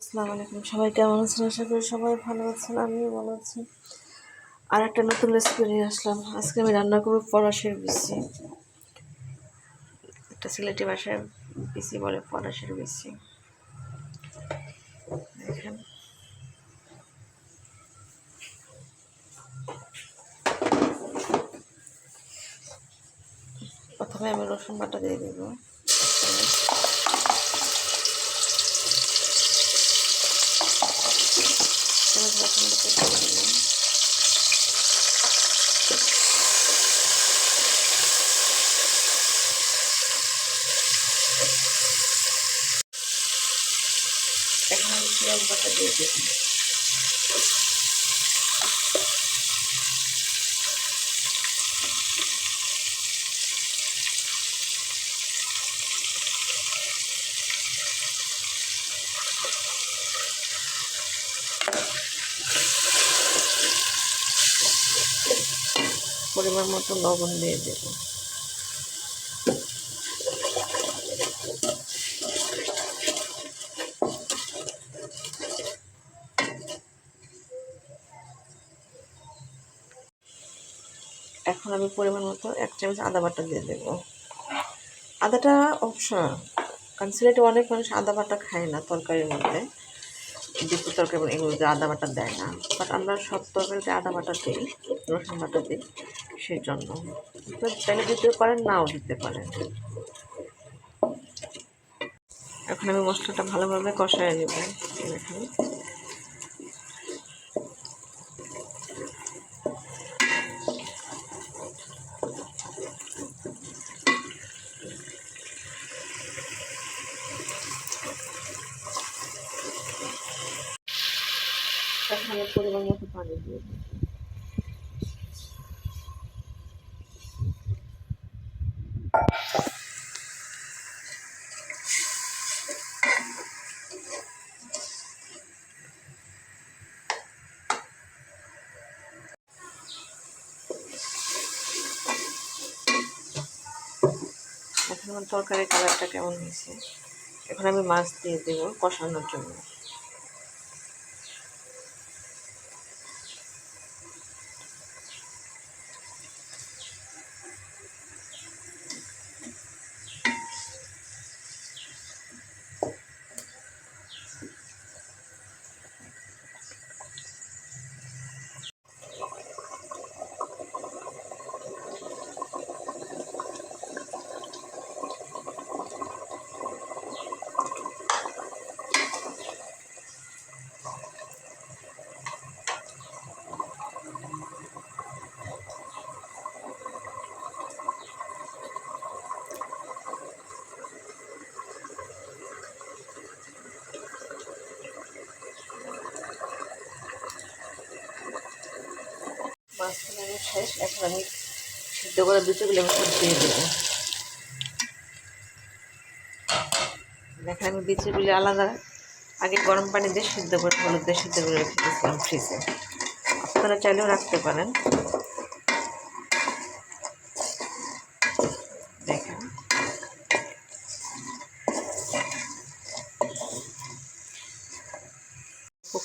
আসসালামু আলাইকুম। সবাই কেমন আছেন? আশা করি সবাই ভালো আছেন, আমিও ভালো আছি। আর একটা নতুন রেসিপি নিয়ে আসলাম। আজকে আমি রান্না করব পলাশের বিচি। একটা সিলেটি ভাষায় বিচি বলে, পলাশের বিচি। দেখেন। প্রথমে আমি রসুন বাটা দিয়ে দেবো। চামচ করতে দিলাম এখন আমি পেঁয়াজ বাটা দিয়ে দেবো পরিমাণ মতো লবণ দিয়ে দেবো। এখন আমি পরিমাণ মতো এক চামচ আদা বাটা দিয়ে দেবো। আদাটা অপশনাল কারণ সিলেটে অনেক মানুষ আদা বাটা খায় না তরকারির মধ্যে। ডিপু তরকারি এগুলোতে আদা বাটা দেয় না বাট আমরা সব তরকারিতে আদা বাটা দিই, রসুন বাটা দিই সেই জন্য তাহলে দিতে পারেন, নাও দিতে পারেন। এখন আমি মশলাটা ভালোভাবে কষায় নেব। এখানে আমি পরিমাণ মতো পানি দিয়ে কালারটা কেমন হয়েছে? এখন আমি মাছ দিয়ে দেবো কষানোর জন্য মাছ বানানো শেষ, এখন আমি সিদ্ধ করে আমি সব দিয়ে দেবো। দেখেন, আমি বিচুগুলি আলাদা, আগে গরম পানি দিয়ে সিদ্ধ করে, হলুদ দিয়ে সিদ্ধ করে রেখে দিয়েছিলাম ফ্রিজে। আপনারা চাইলেও রাখতে পারেন। দেখেন।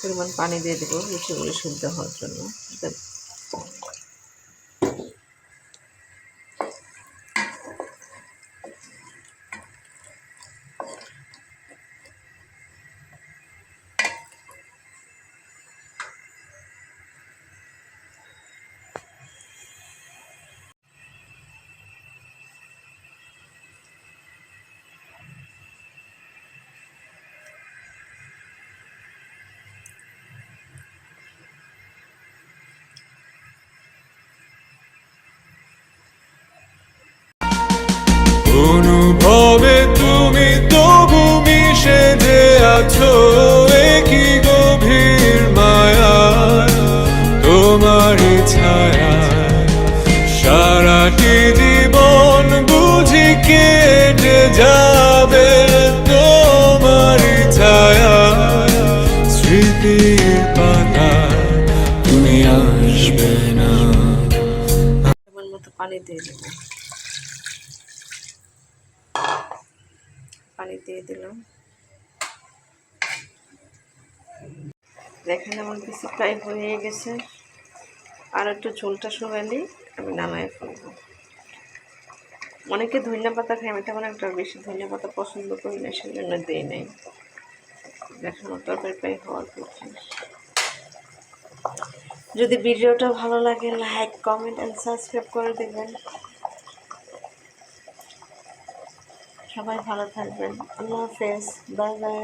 পরিমাণ পানি দিয়ে দেবো বিচুগুলি সিদ্ধ হওয়ার জন্য। অনুভবে তুমি তবু মিশে যে আছো কি গভীর মায়া? তোমারই ছায়া। সারাটি জীবন বুঝি কেটে যাবে তোমারই ছায়া। স্মৃতির পাতা, তুমি আসবে না। পানি দিয়ে পানি দিয়ে দিলাম। দেখেন আমার কিছু প্রায় হয়ে গেছে। আর একটু ঝোলটা শুকালি আমি নামাই ফেলব। অনেকে ধনিয়া পাতা খাই আমি তেমন একটা বেশি ধনিয়া পাতা পছন্দ করি না সেই জন্য দিই নাই। দেখেন তরকারি প্রায় হওয়ার পথে। যদি ভিডিওটা ভালো লাগে লাইক কমেন্ট অ্যান্ড সাবস্ক্রাইব করে দেবেন। সবাই ভালো থাকবেন আল্লাহ হাফেজ বাই বাই